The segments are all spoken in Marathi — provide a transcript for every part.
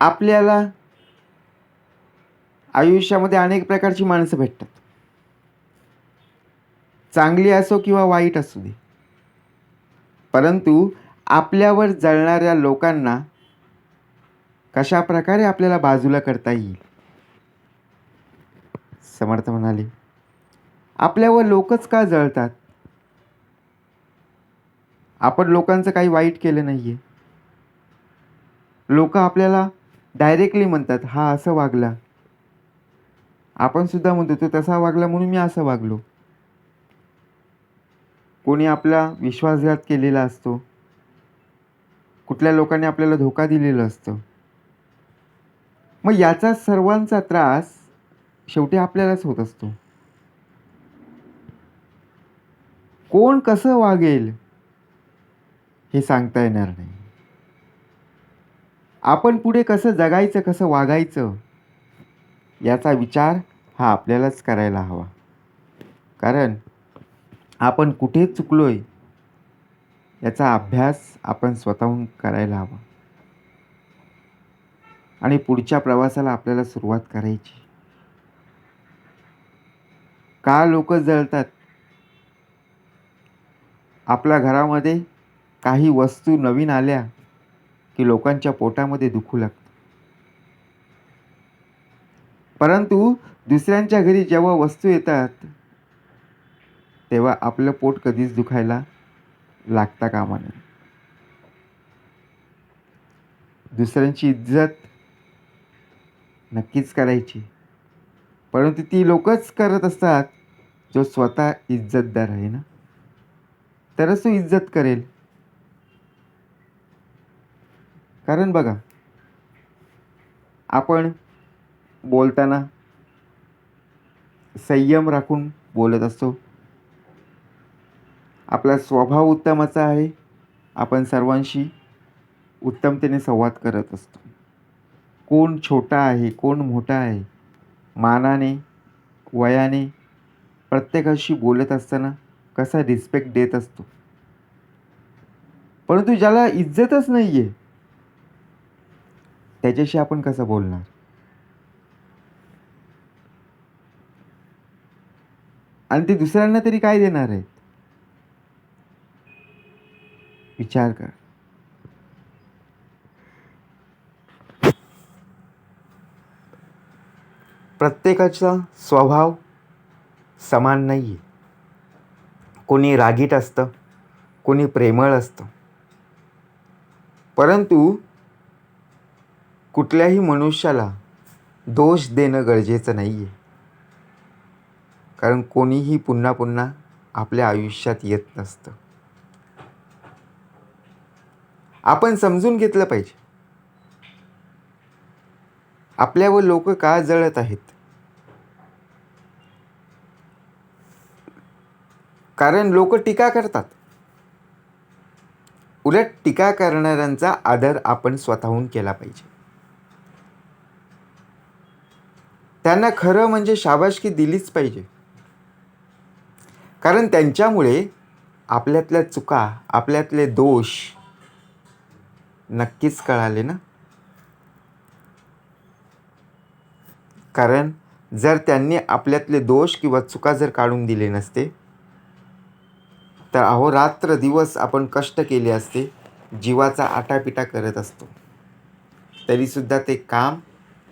आपल्याला आयुष्यामध्ये अनेक प्रकारची माणसं भेटतात. चांगली असो किंवा वाईट असू दे. परंतु आपल्यावर जळणाऱ्या लोकांना कशा प्रकारे आपल्याला बाजूला करता येईल? समर्थ म्हणाले आपल्यावर लोकच का जळतात? आपण लोकांचं काही वाईट केलं नाही आहे लोक आपल्याला डायरेक्टली म्हणतात हा असं वागला. आपण सुद्धा म्हणतो तो तसा वागला म्हणून मी असं वागलो. कोणी आपला विश्वासघात केलेला असतो कुठल्या लोकांनी आपल्याला धोका दिलेला असतो मग याचा सर्वांचा त्रास शेवटी आपल्यालाच होत असतो. कोण कसं वागेल हे सांगता येणार नाही. आपण पुढे कसं जगायचं कसं वागायचं याचा विचार हा आपल्यालाच करायला हवा. कारण आपण कुठे चुकलो आहे याचा अभ्यास आपण स्वतःहून करायला हवा. आणि पुढच्या प्रवासाला आपल्याला सुरुवात करायची. का लोक जळतात? आपल्या घरामध्ये काही वस्तू नवीन आल्या की लोकांच्या पोटामध्ये दुखू लागतं. परंतु दुसऱ्यांच्या घरी जेव्हा वस्तू येतात तेव्हा आपलं पोट कधीच दुखायला लागता कामा नये. दुसऱ्यांची इज्जत नक्कीच करायची. परंतु ती लोकच करत असतात जो स्वतः इज्जतदार आहे ना? तरच तो इज्जत करेल. कारण बघा आपण बोलताना संयम राखून बोलत असतो. आपला स्वभाव उत्तमाचा आहे. आपण सर्वांशी उत्तमतेने संवाद करत असतो. कोण छोटा आहे कोण मोठा आहे मानाने वयाने प्रत्येकाशी बोलत असताना कसा रिस्पेक्ट देत असतो. परंतु ज्याला इज्जतच नाही आहे त्याच्याशी आपण कसं बोलणार? आणि ते दुसऱ्यांना तरी काय देणार आहेत? विचार कर. प्रत्येकाचा स्वभाव समान नाही आहे कोणी रागीट असतं कोणी प्रेमळ असतं. परंतु कुठल्याही मनुष्याला दोष देणं गरजेचं नाही आहे कारण कोणीही पुन्हा पुन्हा आपल्या आयुष्यात येत नसतं. आपण समजून घेतलं पाहिजे. आपल्यावर लोक का जळत आहेत? कारण लोक टीका करतात. उलट टीका करणाऱ्यांचा आदर आपण स्वतःहून केला पाहिजे. त्यांना खरं म्हणजे शाबाशकी दिलीच पाहिजे. कारण त्यांच्यामुळे आपल्यातल्या चुका आपल्यातले दोष नक्कीच कळाले ना. कारण जर त्यांनी आपल्यातले दोष किंवा चुका जर काढून दिले नसते तर अहोरात्र दिवस आपण कष्ट केले असते जीवाचा आटापिटा करत असतो. तरीसुद्धा ते काम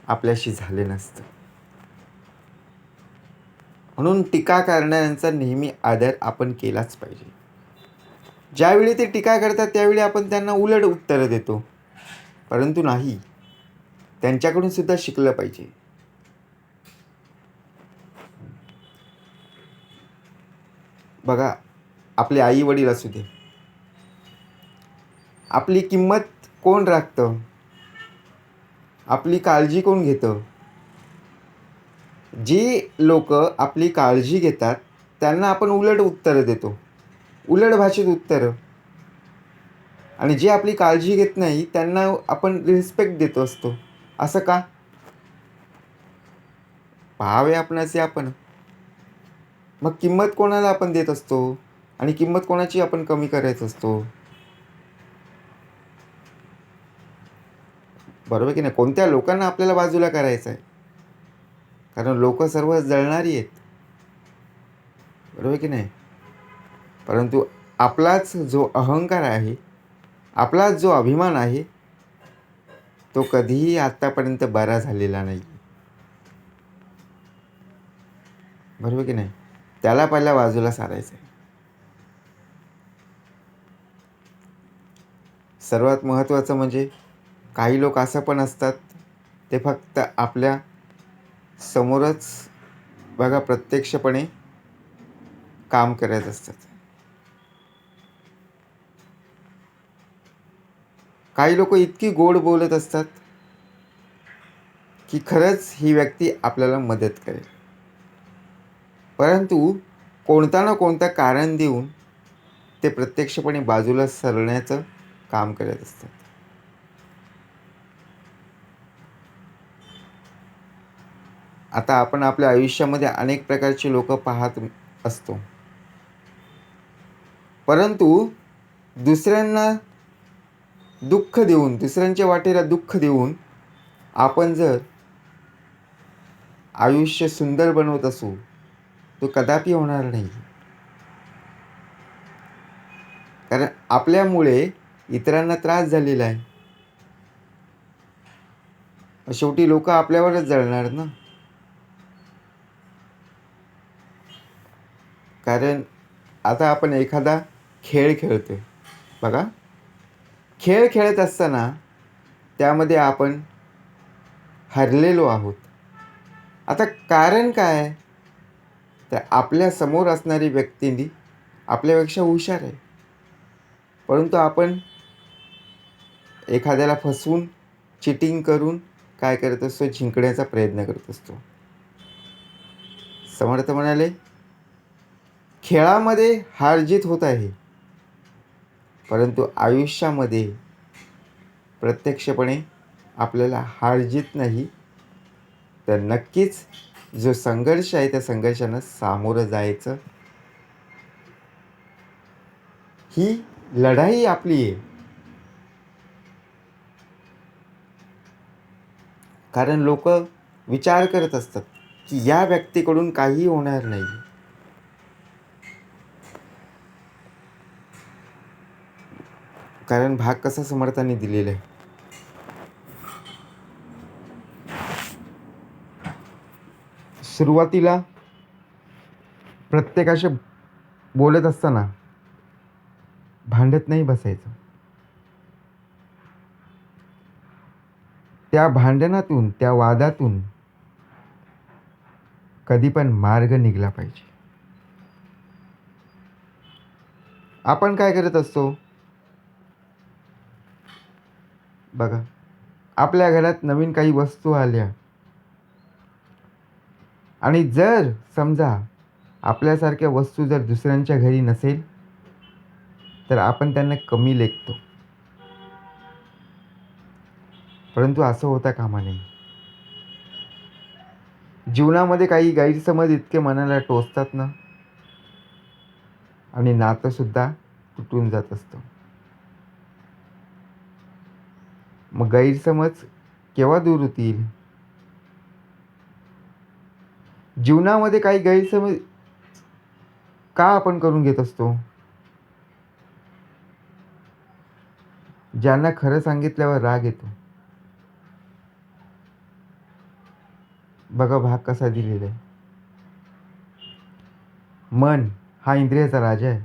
आपल्याशी झाले नसतं. म्हणून टीका करणाऱ्यांचा नेहमी आदर आपण केलाच पाहिजे. ज्यावेळी ते टीका करतात त्यावेळी आपण त्यांना उलट उत्तरं देतो. परंतु नाही त्यांच्याकडून सुद्धा शिकलं पाहिजे. बघा आपले आई वडील असू दे. आपली किंमत कोण राखतं? आपली काळजी कोण घेतं? जी लोक आपली काळजी घेतात त्यांना आपण उलट उत्तरं देतो. उलट भाषेत उत्तरं. आणि जे आपली काळजी घेत नाही त्यांना आपण रिस्पेक्ट देत असतो. असं का? पहावे आपणाचे आपण. मग किंमत कोणाला आपण देत असतो? आणि किंमत कोणाची आपण कमी करायच असतो? बरोबर की नाही? कोणत्या लोकांना आपल्याला बाजूला करायचं आहे कारण लोक सर्व जळणारी आहेत. बरोबर की नाही? परंतु आपलाच जो अहंकार आहे आपलाच जो अभिमान आहे तो कधीही आत्तापर्यंत बरा झालेला नाही. बरोबर की नाही? त्याला पहिल्या बाजूला सारायचं आहे सर्वात महत्त्वाचं म्हणजे काही लोक असं पण असतात ते फक्त आपल्या समोरच बघा प्रत्यक्षपणे काम करत असतात काही लोक इतकी गोड बोलत असतात की खरंच ही व्यक्ती आपल्याला मदत करेल. परंतु कोणता ना कोणता कारण देऊन ते प्रत्यक्षपणे बाजूला सरण्याचं काम करत असतात. आता आपण आपल्या आयुष्यामध्ये अनेक प्रकारचे लोक पाहत असतो. परंतु दुसऱ्यांना दुःख देऊन दुसऱ्यांच्या वाटेला दुःख देऊन आपण जर आयुष्य सुंदर बनवत असू तो कदापि होणार नाही. कारण आपल्यामुळे इतरांना त्रास झालेला आहे. शेवटी लोक आपल्यावरच जळणार ना? कारण आता आपण एखादा खेळ खेळतोय. बघा. खेळ खेळत असताना त्यामध्ये आपण हरलेलो आहोत. आता कारण काय? तर आपल्यासमोर असणारी व्यक्तींनी आपल्यापेक्षा हुशार आहे. परंतु आपण एखाद्याला फसवून चिटिंग करून काय करत असतो? जिंकण्याचा प्रयत्न करत असतो. समर्थ म्हणाले खेळामध्ये हारजीत होत आहे. परंतु आयुष्यामध्ये प्रत्यक्षपणे आपल्याला हारजीत नाही तर नक्कीच जो संघर्ष आहे त्या संघर्षानं सामोरं जायचं. ही लढाई आपली आहे. कारण लोक विचार करत असतात की या व्यक्तीकडून काही होणार नाही. कारण भाग कसा समर्थाने दिलेला आहे? सुरुवातीला प्रत्येकाशी बोलत असताना भांडत नाही बसायचं. त्या भांडणातून त्या वादातून कधी पण मार्ग निघला पाहिजे. आपण काय करत असतो? बघा. आपल्या घरात नवीन काही वस्तू आल्या. आणि जर समजा आपल्यासारख्या वस्तू जर दुसऱ्यांच्या घरी नसेल तर आपण त्यांना कमी लेखतो. परंतु असं होता कामा नये. जीवनामध्ये काही गैरसमज इतके मनाला टोचतात ना आणि नातंसुद्धा तुटून जात असतं. मग गैरसमज केव्हा दूर होतील? जीवनामध्ये काही गैरसमज का आपण करून घेत असतो? ज्यांना खरं सांगितल्यावर राग येतो. बघा भाग कसा दिलेला आहे. मन हा इंद्रियाचा राजा आहे.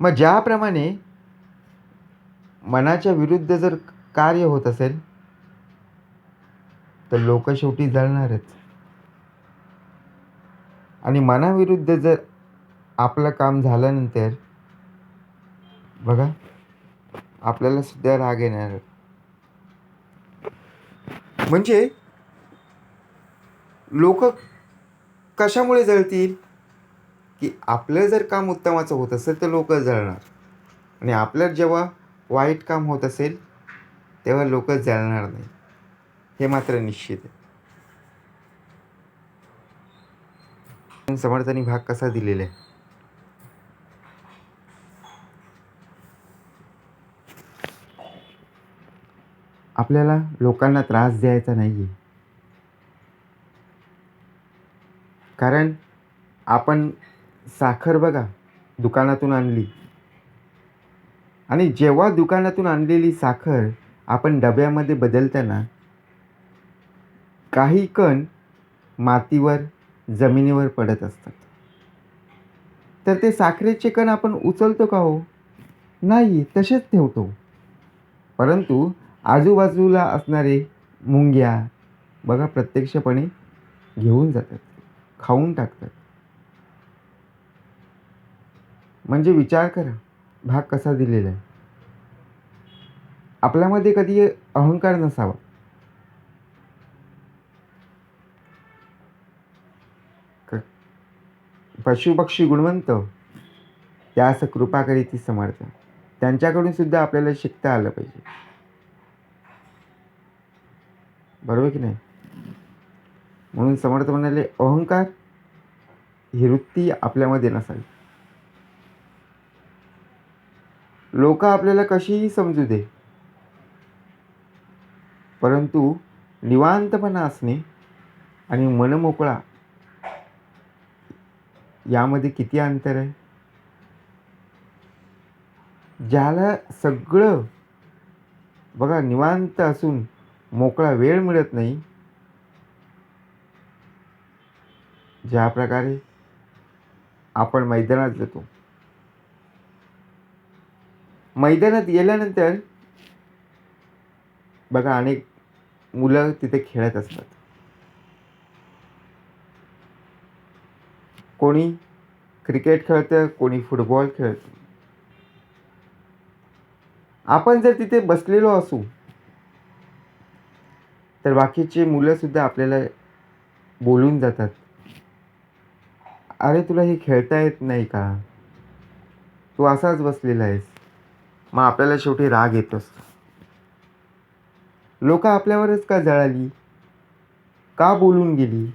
मग ज्याप्रमाणे मनाच्या विरुद्ध जर कार्य होत असेल तर लोक शेवटी जळणारच. आणि मनाविरुद्ध जर आपलं काम झाल्यानंतर बघा आपल्याला सुद्धा राग येणार. म्हणजे लोक कशामुळे जळतील? की आपलं जर काम उत्तमाचं होत असेल तर लोक जळणार. आणि आपल्या जेव्हा वाईट काम होत असेल तेव्हा लोक जळणार नाही. हे मात्र निश्चित आहे. समर्थांनी भाग कसा दिलेला आहे? आपल्याला लोकांना त्रास द्यायचा नाही आहे कारण आपण साखर बघा दुकानातून आणली. आणि जेव्हा दुकानातून आणलेली साखर आपण डब्यामध्ये बदलताना काही कण मातीवर जमिनीवर पडत असतात. तर ते साखरेचे कण आपण उचलतो का हो? नाही तसेच ठेवतो. परंतु आजूबाजूला असणारे मुंग्या बघा प्रत्यक्षपणे घेऊन जातात खाऊन टाकतात. म्हणजे विचार करा. भाग कसा दिलेला आहे? आपल्यामध्ये कधी अहंकार नसावा. पशुपक्षी गुणवंत त्यास कृपा करीती समर्थ. त्यांच्याकडून सुद्धा आपल्याला शिकता आलं पाहिजे. बरोबर की नाही? म्हणून समर्थ म्हणाले अहंकार ही वृत्ती आपल्यामध्ये नसावी. लोक आपल्याला कशीही समजू दे. परंतु निवांतपणा असणे आणि मनमोकळा यामध्ये किती अंतर आहे? ज्याला सगळं बघा निवांत असून मोकळा वेळ मिळत नाही ज्या प्रकारे आपण मैदानात जातो. मैदानात गेल्यानंतर बघा अनेक मुलं तिथे खेळत असतात. कोणी क्रिकेट खेळतं कोणी फुटबॉल खेळतं. आपण जर तिथे बसलेलो असू तर बाकीचे मुलंसुद्धा आपल्याला बोलून जातात. अरे तुला हे खेळता येत नाही का? तू असाच बसलेला आहेस. मग आपल्याला शेवटी राग येत असतो. लोक आपल्यावरच का जळाली? का बोलून गेली?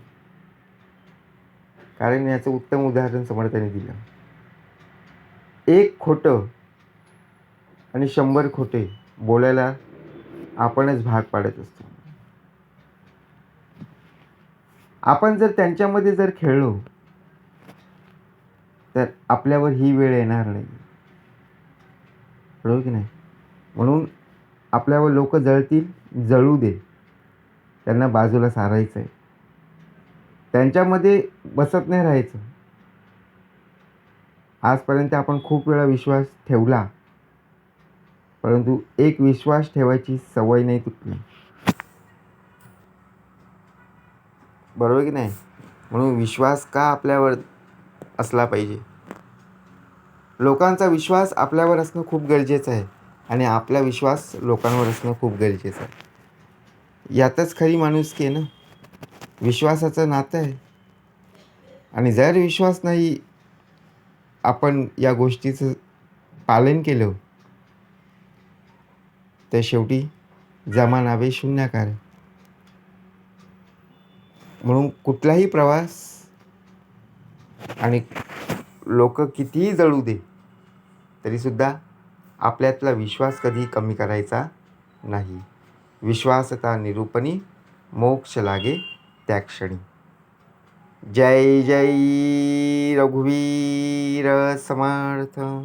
कारण याचं उत्तम उदाहरण समर्थाने दिलं. एक खोटं आणि शंभर खोटे बोलायला आपणच भाग पाडत असतो. आपण जर त्यांच्यामध्ये जर खेळलो तर आपल्यावर ही वेळ येणार नाही. बरोबर की नाही? म्हणून आपल्यावर लोक जळतील जळू दे. त्यांना बाजूला सारायचं आहे. त्यांच्यामध्ये बसत नाही राहायचं. आजपर्यंत आपण खूप वेळा विश्वास ठेवला. परंतु एक विश्वास ठेवायची सवय नाही तुटली. बरोबर की नाही? म्हणून विश्वास का आपल्यावर असला पाहिजे? लोकांचा विश्वास आपल्यावर असणं खूप गरजेचं आहे आणि आपला विश्वास लोकांवर असणं खूप गरजेचं आहे. यातच खरी माणुसकी आहे ना विश्वासाचं नातं आहे. आणि जर विश्वास नाही आपण या गोष्टीचं पालन केलं तर शेवटी जमा नावे शून्याकार म्हणून कुठलाही प्रवास आणि लोक कितीही जळू दे तरीसुद्धा आपल्यातला विश्वास कधी कमी करायचा नाही. विश्वासता निरूपणी मोक्ष लागे त्या क्षणी. जय जय रघुवीर समर्थ.